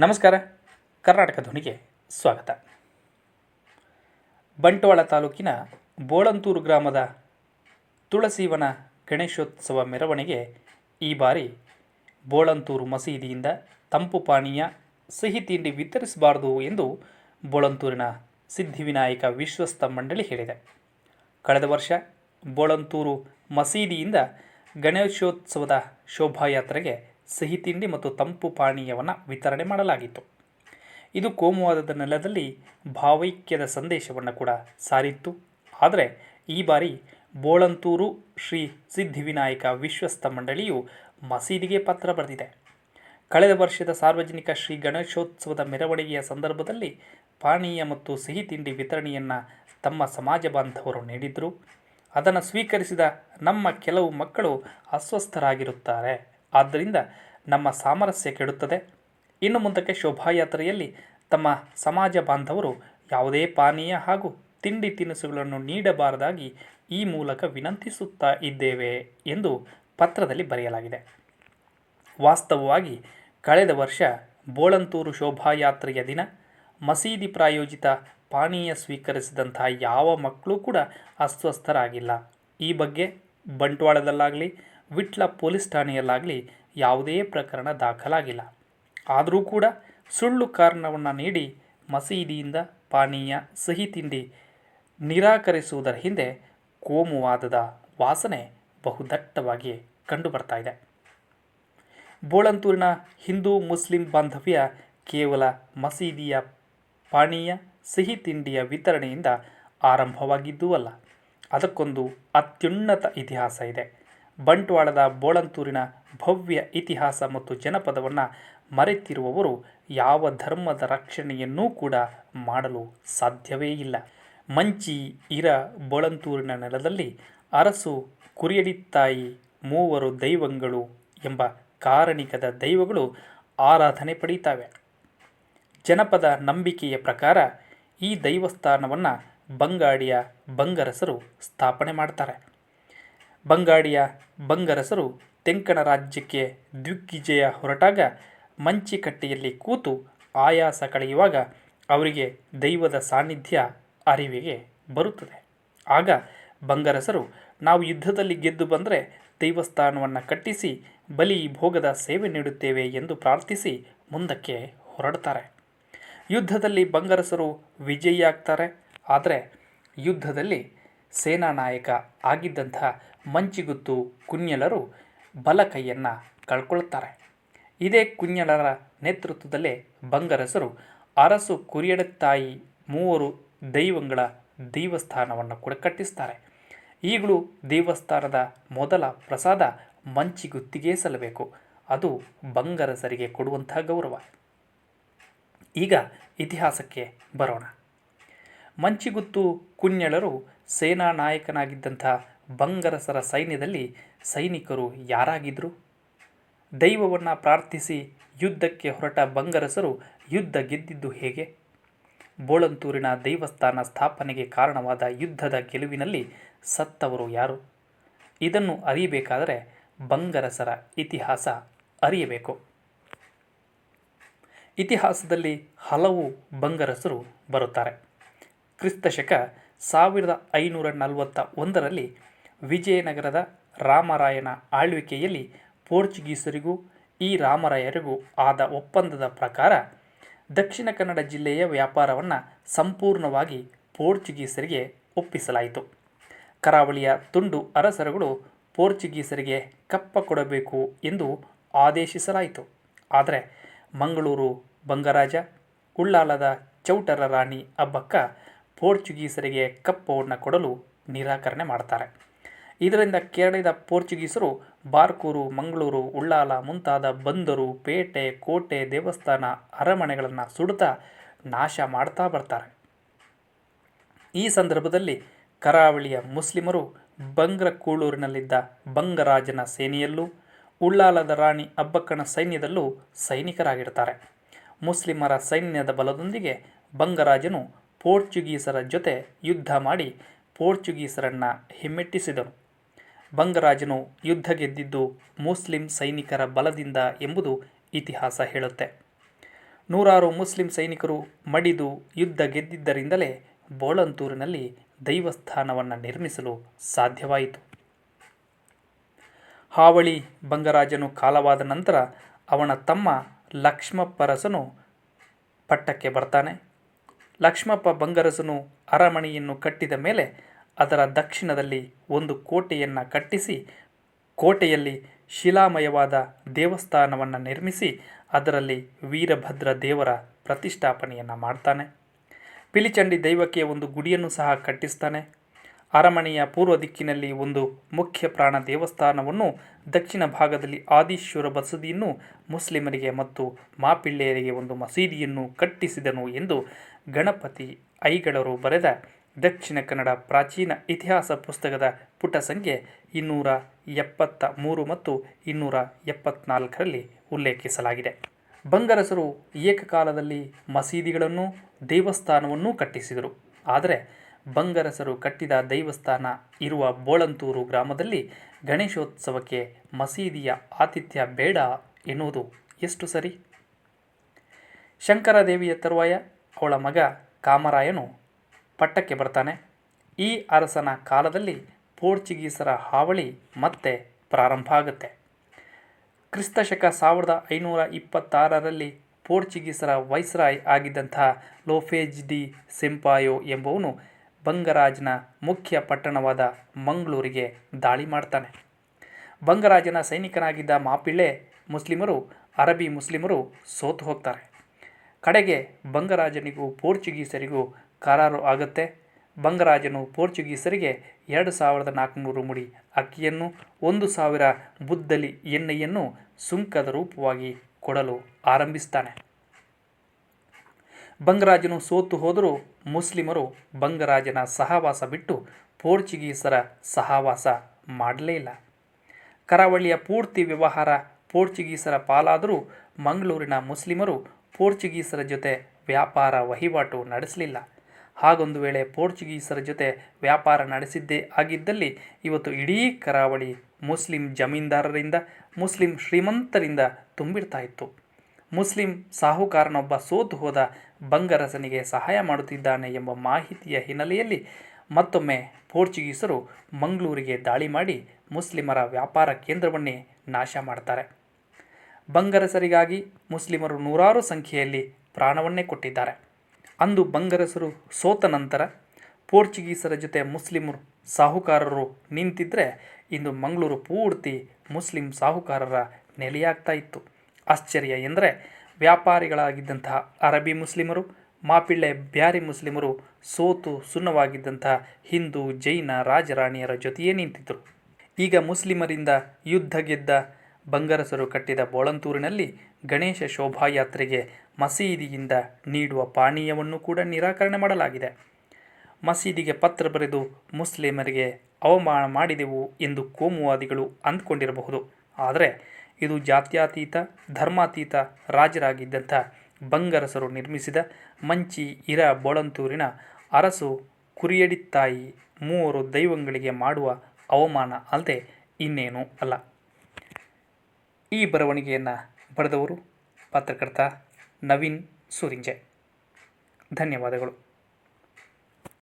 ನಮಸ್ಕಾರ. ಕರ್ನಾಟಕ ಧ್ವನಿಗೆ ಸ್ವಾಗತ. ಬಂಟ್ವಾಳ ತಾಲೂಕಿನ ಬೋಳಂತೂರು ಗ್ರಾಮದ ತುಳಸೀವನ ಗಣೇಶೋತ್ಸವ ಮೆರವಣಿಗೆ ಈ ಬಾರಿ ಬೋಳಂತೂರು ಮಸೀದಿಯಿಂದ ತಂಪು ಪಾನೀಯ, ಸಿಹಿ ತಿಂಡಿ ವಿತರಿಸಬಾರದು ಎಂದು ಬೋಳಂತೂರಿನ ಸಿದ್ಧಿವಿನಾಯಕ ವಿಶ್ವಸ್ತ ಮಂಡಳಿ ಹೇಳಿದೆ. ಕಳೆದ ವರ್ಷ ಬೋಳಂತೂರು ಮಸೀದಿಯಿಂದ ಗಣೇಶೋತ್ಸವದ ಶೋಭಾಯಾತ್ರೆಗೆ ಸಿಹಿ ತಿಂಡಿ ಮತ್ತು ತಂಪು ಪಾನೀಯವನ್ನು ವಿತರಣೆ ಮಾಡಲಾಗಿತ್ತು. ಇದು ಕೋಮುವಾದದ ನೆಲದಲ್ಲಿ ಭಾವೈಕ್ಯದ ಸಂದೇಶವನ್ನು ಕೂಡ ಸಾರಿತ್ತು. ಆದರೆ ಈ ಬಾರಿ ಬೋಳಂತೂರು ಶ್ರೀ ಸಿದ್ಧಿವಿನಾಯಕ ವಿಶ್ವಸ್ತ ಮಂಡಳಿಯು ಮಸೀದಿಗೆ ಪತ್ರ ಬರೆದಿದೆ. ಕಳೆದ ವರ್ಷದ ಸಾರ್ವಜನಿಕ ಶ್ರೀ ಗಣೇಶೋತ್ಸವದ ಮೆರವಣಿಗೆಯ ಸಂದರ್ಭದಲ್ಲಿ ಪಾನೀಯ ಮತ್ತು ಸಿಹಿ ತಿಂಡಿ ವಿತರಣೆಯನ್ನು ತಮ್ಮ ಸಮಾಜ ಬಾಂಧವರು ನೀಡಿದರು. ಅದನ್ನು ಸ್ವೀಕರಿಸಿದ ನಮ್ಮ ಕೆಲವು ಮಕ್ಕಳು ಅಸ್ವಸ್ಥರಾಗಿರುತ್ತಾರೆ. ಆದ್ದರಿಂದ ನಮ್ಮ ಸಾಮರಸ್ಯ ಕೆಡುತ್ತದೆ. ಇನ್ನು ಮುಂದಕ್ಕೆ ಶೋಭಾಯಾತ್ರೆಯಲ್ಲಿ ತಮ್ಮ ಸಮಾಜ ಬಾಂಧವರು ಯಾವುದೇ ಪಾನೀಯ ಹಾಗೂ ತಿಂಡಿ ತಿನಿಸುಗಳನ್ನು ನೀಡಬಾರದಾಗಿ ಈ ಮೂಲಕ ವಿನಂತಿಸುತ್ತಾ ಇದ್ದೇವೆ ಎಂದು ಪತ್ರದಲ್ಲಿ ಬರೆಯಲಾಗಿದೆ. ವಾಸ್ತವವಾಗಿ ಕಳೆದ ವರ್ಷ ಬೋಳಂತೂರು ಶೋಭಾಯಾತ್ರೆಯ ದಿನ ಮಸೀದಿ ಪ್ರಾಯೋಜಿತ ಪಾನೀಯ ಸ್ವೀಕರಿಸಿದಂತಹ ಯಾವ ಮಕ್ಕಳೂ ಕೂಡ ಅಸ್ವಸ್ಥರಾಗಿಲ್ಲ. ಈ ಬಗ್ಗೆ ಬಂಟ್ವಾಳದಲ್ಲಾಗಲಿ ವಿಟ್ಲ ಪೊಲೀಸ್ ಠಾಣೆಯಲ್ಲಾಗಲಿ ಯಾವುದೇ ಪ್ರಕರಣ ದಾಖಲಾಗಿಲ್ಲ. ಆದರೂ ಕೂಡ ಸುಳ್ಳು ಕಾರಣವನ್ನು ನೀಡಿ ಮಸೀದಿಯಿಂದ ಪಾನೀಯ, ಸಿಹಿ ತಿಂಡಿ ನಿರಾಕರಿಸುವುದರ ಹಿಂದೆ ಕೋಮುವಾದದ ವಾಸನೆ ಬಹುದಟ್ಟವಾಗಿ ಕಂಡುಬರ್ತಾ ಇದೆ ಬೋಳಂತೂರಿನ ಹಿಂದೂ ಮುಸ್ಲಿಂ ಬಾಂಧವ್ಯ ಕೇವಲ ಮಸೀದಿಯ ಪಾನೀಯ, ಸಿಹಿ ತಿಂಡಿಯ ವಿತರಣೆಯಿಂದ ಆರಂಭವಾಗಿದ್ದೂ ಅಲ್ಲ. ಅದಕ್ಕೊಂದು ಅತ್ಯುನ್ನತ ಇತಿಹಾಸ ಇದೆ. ಬಂಟ್ವಾಳದ ಬೋಳಂತೂರಿನ ಭವ್ಯ ಇತಿಹಾಸ ಮತ್ತು ಜನಪದವನ್ನು ಮರೆತಿರುವವರು ಯಾವ ಧರ್ಮದ ರಕ್ಷಣೆಯನ್ನೂ ಕೂಡ ಮಾಡಲು ಸಾಧ್ಯವೇ ಇಲ್ಲ. ಮಂಚಿ, ಇರ, ಬೋಳಂತೂರಿನ ನೆಲದಲ್ಲಿ ಅರಸು ಕುರಿಯಡಿತ್ತಾಯಿ ಮೂವರು ದೈವಗಳು ಎಂಬ ಕಾರಣಿಕದ ದೈವಗಳು ಆರಾಧನೆ ಪಡೀತಾವೆ. ಜನಪದ ನಂಬಿಕೆಯ ಪ್ರಕಾರ ಈ ದೈವಸ್ಥಾನವನ್ನು ಬಂಗಾಡಿಯ ಬಂಗರಸರು ಸ್ಥಾಪನೆ ಮಾಡ್ತಾರೆ. ಬಂಗಾಡಿಯ ಬಂಗರಸರು ತೆಂಕಣ ರಾಜ್ಯಕ್ಕೆ ದಿಗ್ವಿಜಯ ಹೊರಟಾಗ ಮಂಚಿಕಟ್ಟೆಯಲ್ಲಿ ಕೂತು ಆಯಾಸ ಕಳೆಯುವಾಗ ಅವರಿಗೆ ದೈವದ ಸಾನ್ನಿಧ್ಯ ಅರಿವಿಗೆ ಬರುತ್ತದೆ. ಆಗ ಬಂಗರಸರು, ನಾವು ಯುದ್ಧದಲ್ಲಿ ಗೆದ್ದು ಬಂದರೆ ದೈವಸ್ಥಾನವನ್ನು ಕಟ್ಟಿಸಿ, ಬಲಿ ಭೋಗದ ಸೇವೆ ನೀಡುತ್ತೇವೆ ಎಂದು ಪ್ರಾರ್ಥಿಸಿ ಮುಂದಕ್ಕೆ ಹೊರಡ್ತಾರೆ. ಯುದ್ಧದಲ್ಲಿ ಬಂಗರಸರು ವಿಜಯಿಯಾಗ್ತಾರೆ. ಆದರೆ ಯುದ್ಧದಲ್ಲಿ ಸೇನಾ ನಾಯಕ ಆಗಿದ್ದಂತಹ ಮಂಚಿಗುತ್ತು ಕುಣ್ಯಲರು ಬಲ ಕೈಯನ್ನು ಕಳ್ಕೊಳ್ತಾರೆ. ಇದೇ ಕುಂಞಲರ ನೇತೃತ್ವದಲ್ಲೇ ಬಂಗರಸರು ಅರಸು ಕುರಿಯಡತಾಯಿ ಮೂವರು ದೈವಗಳ ದೇವಸ್ಥಾನವನ್ನು ಕೂಡ ಕಟ್ಟಿಸ್ತಾರೆ. ಈಗಲೂ ದೇವಸ್ಥಾನದ ಮೊದಲ ಪ್ರಸಾದ ಮಂಚಿಗುತ್ತಿಗೆ ಸಲ್ಲಬೇಕು. ಅದು ಬಂಗರಸರಿಗೆ ಕೊಡುವಂತಹ ಗೌರವ. ಈಗ ಇತಿಹಾಸಕ್ಕೆ ಬರೋಣ. ಮಂಚಿಗುತ್ತು ಕುಣ್ಯಳರು ಸೇನಾ ನಾಯಕನಾಗಿದ್ದಂಥ ಬಂಗರಸರ ಸೈನ್ಯದಲ್ಲಿ ಸೈನಿಕರು ಯಾರಾಗಿದ್ದರು ದೈವವನ್ನು ಪ್ರಾರ್ಥಿಸಿ ಯುದ್ಧಕ್ಕೆ ಹೊರಟ ಬಂಗರಸರು ಯುದ್ಧ ಗೆದ್ದಿದ್ದು ಹೇಗೆ? ಬೋಳಂತೂರಿನ ದೈವಸ್ಥಾನ ಸ್ಥಾಪನೆಗೆ ಕಾರಣವಾದ ಯುದ್ಧದ ಗೆಲುವಿನಲ್ಲಿ ಸತ್ತವರು ಯಾರು? ಇದನ್ನು ಅರಿಯಬೇಕಾದರೆ ಬಂಗರಸರ ಇತಿಹಾಸ ಅರಿಯಬೇಕು. ಇತಿಹಾಸದಲ್ಲಿ ಹಲವು ಬಂಗರಸರು ಬರುತ್ತಾರೆ. ಕ್ರಿಸ್ತಶಕ ಸಾವಿರದ ಐನೂರ ನಲವತ್ತ ಒಂದರಲ್ಲಿ ವಿಜಯನಗರದ ರಾಮರಾಯನ ಆಳ್ವಿಕೆಯಲ್ಲಿ ಪೋರ್ಚುಗೀಸರಿಗೂ ಈ ರಾಮರಾಯರಿಗೂ ಆದ ಒಪ್ಪಂದದ ಪ್ರಕಾರ ದಕ್ಷಿಣ ಕನ್ನಡ ಜಿಲ್ಲೆಯ ವ್ಯಾಪಾರವನ್ನು ಸಂಪೂರ್ಣವಾಗಿ ಪೋರ್ಚುಗೀಸರಿಗೆ ಒಪ್ಪಿಸಲಾಯಿತು. ಕರಾವಳಿಯ ತುಂಡು ಅರಸರುಗಳು ಪೋರ್ಚುಗೀಸರಿಗೆ ಕಪ್ಪ ಕೊಡಬೇಕು ಎಂದು ಆದೇಶಿಸಲಾಯಿತು. ಆದರೆ ಮಂಗಳೂರು ಬಂಗರಾಜ, ಉಳ್ಳಾಲದ ಚೌಟರ ರಾಣಿ ಅಬ್ಬಕ್ಕ ಪೋರ್ಚುಗೀಸರಿಗೆ ಕಪ್ಪವನ್ನು ಕೊಡಲು ನಿರಾಕರಣೆ ಮಾಡ್ತಾರೆ. ಇದರಿಂದ ಕೆರಳಿದ ಪೋರ್ಚುಗೀಸರು ಬಾರ್ಕೂರು, ಮಂಗಳೂರು, ಉಳ್ಳಾಲ ಮುಂತಾದ ಬಂದರು, ಪೇಟೆ, ಕೋಟೆ ದೇವಸ್ಥಾನ ಅರಮನೆಗಳನ್ನು ಸುಡುತ್ತಾ ನಾಶ ಮಾಡ್ತಾ ಬರ್ತಾರೆ. ಈ ಸಂದರ್ಭದಲ್ಲಿ ಕರಾವಳಿಯ ಮುಸ್ಲಿಮರು ಬಂಗ್ರಕೂಳೂರಿನಲ್ಲಿದ್ದ ಬಂಗರಾಜನ ಸೇನೆಯಲ್ಲೂ, ಉಳ್ಳಾಲದ ರಾಣಿ ಅಬ್ಬಕ್ಕನ ಸೈನ್ಯದಲ್ಲೂ ಸೈನಿಕರಾಗಿರ್ತಾರೆ. ಮುಸ್ಲಿಮರ ಸೈನ್ಯದ ಬಲದೊಂದಿಗೆ ಬಂಗರಾಜನು ಪೋರ್ಚುಗೀಸರ ಜೊತೆ ಯುದ್ಧ ಮಾಡಿ ಪೋರ್ಚುಗೀಸರನ್ನು ಹಿಮ್ಮೆಟ್ಟಿಸಿದನು. ಬಂಗರಾಜನು ಯುದ್ಧ ಗೆದ್ದಿದ್ದು ಮುಸ್ಲಿಂ ಸೈನಿಕರ ಬಲದಿಂದ ಎಂಬುದು ಇತಿಹಾಸ ಹೇಳುತ್ತೆ. ನೂರಾರು ಮುಸ್ಲಿಂ ಸೈನಿಕರು ಮಡಿದು ಯುದ್ಧ ಗೆದ್ದಿದ್ದರಿಂದಲೇ ಬೋಳಂತೂರಿನಲ್ಲಿ ದೈವಸ್ಥಾನವನ್ನು ನಿರ್ಮಿಸಲು ಸಾಧ್ಯವಾಯಿತು. ಹಾವಳಿ ಬಂಗರಾಜನು ಕಾಲವಾದ ನಂತರ ಅವನ ತಮ್ಮ ಲಕ್ಷ್ಮಪ್ಪರಸನು ಪಟ್ಟಕ್ಕೆ ಬರ್ತಾನೆ. ಲಕ್ಷ್ಮಪ್ಪ ಬಂಗರಸನು ಅರಮನೆಯನ್ನು ಕಟ್ಟಿದ ಮೇಲೆ ಅದರ ದಕ್ಷಿಣದಲ್ಲಿ ಒಂದು ಕೋಟೆಯನ್ನು ಕಟ್ಟಿಸಿ, ಕೋಟೆಯಲ್ಲಿ ಶಿಲಾಮಯವಾದ ದೇವಸ್ಥಾನವನ್ನು ನಿರ್ಮಿಸಿ, ಅದರಲ್ಲಿ ವೀರಭದ್ರ ದೇವರ ಪ್ರತಿಷ್ಠಾಪನೆಯನ್ನು ಮಾಡ್ತಾನೆ. ಪಿಲಿಚಂಡಿ ದೈವಕ್ಕೆ ಒಂದು ಗುಡಿಯನ್ನು ಸಹ ಕಟ್ಟಿಸ್ತಾನೆ. ಅರಮನೆಯ ಪೂರ್ವ ದಿಕ್ಕಿನಲ್ಲಿ ಒಂದು ಮುಖ್ಯ ಪ್ರಾಣ ದೇವಸ್ಥಾನವನ್ನು, ದಕ್ಷಿಣ ಭಾಗದಲ್ಲಿ ಆದೀಶ್ವರ ಬಸದಿಯನ್ನು, ಮುಸ್ಲಿಮರಿಗೆ ಮತ್ತು ಮಾಪಿಳ್ಳೆಯರಿಗೆ ಒಂದು ಮಸೀದಿಯನ್ನು ಕಟ್ಟಿಸಿದನು ಎಂದು ಗಣಪತಿ ಐಗಳರು ಬರೆದ ದಕ್ಷಿಣ ಕನ್ನಡ ಪ್ರಾಚೀನ ಇತಿಹಾಸ ಪುಸ್ತಕದ ಪುಟ ಸಂಖ್ಯೆ ಇನ್ನೂರ ಎಪ್ಪತ್ತ ಮೂರು ಮತ್ತು ಇನ್ನೂರ ಎಪ್ಪತ್ನಾಲ್ಕರಲ್ಲಿ ಉಲ್ಲೇಖಿಸಲಾಗಿದೆ. ಬಂಗರಸರು ಏಕಕಾಲದಲ್ಲಿ ಮಸೀದಿಗಳನ್ನು, ದೇವಸ್ಥಾನವನ್ನೂ ಕಟ್ಟಿಸಿದರು. ಆದರೆ ಬಂಗರಸರು ಕಟ್ಟಿದ ದೇವಸ್ಥಾನ ಇರುವ ಬೋಳಂತೂರು ಗ್ರಾಮದಲ್ಲಿ ಗಣೇಶೋತ್ಸವಕ್ಕೆ ಮಸೀದಿಯ ಆತಿಥ್ಯ ಬೇಡ ಎನ್ನುವುದು ಎಷ್ಟು ಸರಿ? ಶಂಕರದೇವಿಯ ತರುವಾಯ ಅವಳ ಮಗ ಕಾಮರಾಯನು ಪಟ್ಟಕ್ಕೆ ಬರ್ತಾನೆ. ಈ ಅರಸನ ಕಾಲದಲ್ಲಿ ಪೋರ್ಚುಗೀಸರ ಹಾವಳಿ ಮತ್ತೆ ಪ್ರಾರಂಭ ಆಗುತ್ತೆ. ಕ್ರಿಸ್ತಶಕ ಸಾವಿರದ ಐನೂರ ಇಪ್ಪತ್ತಾರರಲ್ಲಿ ಪೋರ್ಚುಗೀಸರ ವೈಸ್ರಾಯ್ ಆಗಿದ್ದಂತಹ ಲೋಫೇಜ್ ಡಿ ಸಿಂಪಾಯೋ ಎಂಬುವನು ಬಂಗರಾಜನ ಮುಖ್ಯ ಪಟ್ಟಣವಾದ ಮಂಗಳೂರಿಗೆ ದಾಳಿ ಮಾಡ್ತಾನೆ. ಬಂಗರಾಜನ ಸೈನಿಕನಾಗಿದ್ದ ಮಾಪಿಳೆ ಮುಸ್ಲಿಮರು, ಅರಬಿ ಮುಸ್ಲಿಮರು ಸೋತು ಹೋಗ್ತಾರೆ. ಕಡೆಗೆ ಬಂಗರಾಜನಿಗೂ ಪೋರ್ಚುಗೀಸರಿಗೂ ಕರಾರು ಆಗುತ್ತೆ. ಬಂಗರಾಜನು ಪೋರ್ಚುಗೀಸರಿಗೆ ಎರಡು ಸಾವಿರದ ನಾಲ್ಕುನೂರು ಮುಡಿ ಅಕ್ಕಿಯನ್ನು, ಒಂದು ಸಾವಿರ ಬುದ್ದಲಿ ಎಣ್ಣೆಯನ್ನು ಸುಂಕದ ರೂಪವಾಗಿ ಕೊಡಲು ಆರಂಭಿಸ್ತಾನೆ. ಬಂಗರಾಜನು ಸೋತು ಹೋದರೂ ಮುಸ್ಲಿಮರು ಬಂಗರಾಜನ ಸಹವಾಸ ಬಿಟ್ಟು ಪೋರ್ಚುಗೀಸರ ಸಹವಾಸ ಮಾಡಲೇ ಇಲ್ಲ. ಕರಾವಳಿಯ ಪೂರ್ತಿ ವ್ಯವಹಾರ ಪೋರ್ಚುಗೀಸರ ಪಾಲಾದರೂ ಮಂಗಳೂರಿನ ಮುಸ್ಲಿಮರು ಪೋರ್ಚುಗೀಸರ ಜೊತೆ ವ್ಯಾಪಾರ ವಹಿವಾಟು ನಡೆಸಲಿಲ್ಲ. ಹಾಗೊಂದು ವೇಳೆ ಪೋರ್ಚುಗೀಸರ ಜೊತೆ ವ್ಯಾಪಾರ ನಡೆಸಿದ್ದೇ ಆಗಿದ್ದಲ್ಲಿ ಇವತ್ತು ಇಡೀ ಕರಾವಳಿ ಮುಸ್ಲಿಂ ಜಮೀನ್ದಾರರಿಂದ, ಮುಸ್ಲಿಂ ಶ್ರೀಮಂತರಿಂದ ತುಂಬಿರ್ತಾ ಇತ್ತು. ಮುಸ್ಲಿಂ ಸಾಹುಕಾರನೊಬ್ಬ ಸೋತು ಹೋದ ಬಂಗರಸನಿಗೆ ಸಹಾಯ ಮಾಡುತ್ತಿದ್ದಾನೆ ಎಂಬ ಮಾಹಿತಿಯ ಹಿನ್ನೆಲೆಯಲ್ಲಿ ಮತ್ತೊಮ್ಮೆ ಪೋರ್ಚುಗೀಸರು ಮಂಗಳೂರಿಗೆ ದಾಳಿ ಮಾಡಿ ಮುಸ್ಲಿಮರ ವ್ಯಾಪಾರ ಕೇಂದ್ರವನ್ನೇ ನಾಶ ಮಾಡ್ತಾರೆ. ಬಂಗರಸರಿಗಾಗಿ ಮುಸ್ಲಿಮರು ನೂರಾರು ಸಂಖ್ಯೆಯಲ್ಲಿ ಪ್ರಾಣವನ್ನೇ ಕೊಟ್ಟಿದ್ದಾರೆ. ಅಂದು ಬಂಗರಸರು ಸೋತ ನಂತರ ಪೋರ್ಚುಗೀಸರ ಜೊತೆ ಮುಸ್ಲಿಮರು ಸಾಹುಕಾರರು ನಿಂತಿದ್ದರೆ ಇಂದು ಮಂಗಳೂರು ಪೂರ್ತಿ ಮುಸ್ಲಿಂ ಸಾಹುಕಾರರ ನೆಲೆಯಾಗ್ತಾ ಇತ್ತು. ಆಶ್ಚರ್ಯ ಎಂದರೆ ವ್ಯಾಪಾರಿಗಳಾಗಿದ್ದಂತಹ ಅರಬಿ ಮುಸ್ಲಿಮರು, ಮಾಪಿಳ್ಳೆ ಬ್ಯಾರಿ ಮುಸ್ಲಿಮರು ಸೋತು ಸುನ್ನವಾಗಿದ್ದಂತಹ ಹಿಂದೂ ಜೈನ ರಾಜರಾಣಿಯರ ಜೊತೆಯೇ ನಿಂತಿದ್ದರು ಈಗ ಮುಸ್ಲಿಮರಿಂದ ಯುದ್ಧ ಗೆದ್ದ ಬಂಗರಸರು ಕಟ್ಟಿದ ಬೋಳಂತೂರಿನಲ್ಲಿ ಗಣೇಶ ಶೋಭಾಯಾತ್ರೆಗೆ ಮಸೀದಿಯಿಂದ ನೀಡುವ ಪಾನೀಯವನ್ನು ಕೂಡ ನಿರಾಕರಣೆ ಮಾಡಲಾಗಿದೆ. ಮಸೀದಿಗೆ ಪತ್ರ ಬರೆದು ಮುಸ್ಲಿಮರಿಗೆ ಅವಮಾನ ಮಾಡಿದೆವು ಎಂದು ಕೋಮುವಾದಿಗಳು ಅಂದ್ಕೊಂಡಿರಬಹುದು. ಆದರೆ ಇದು ಜಾತ್ಯಾತೀತ, ಧರ್ಮಾತೀತ ರಾಜರಾಗಿದ್ದಂಥ ಬಂಗರಸರು ನಿರ್ಮಿಸಿದ ಮಂಚಿ ಇರ ಬೋಳಂತೂರಿನ ಅರಸು ಕುರಿಯಡಿತ್ತಾಯಿ ಮೂವರು ದೈವಗಳಿಗೆ ಮಾಡುವ ಅವಮಾನ ಅಲ್ಲದೆ ಇನ್ನೇನೂ ಅಲ್ಲ. ಈ ಬರವಣಿಗೆಯನ್ನು ಬರೆದವರು ಪತ್ರಕರ್ತ ನವೀನ್ ಸೂರಿಂಜೆ. ಧನ್ಯವಾದಗಳು.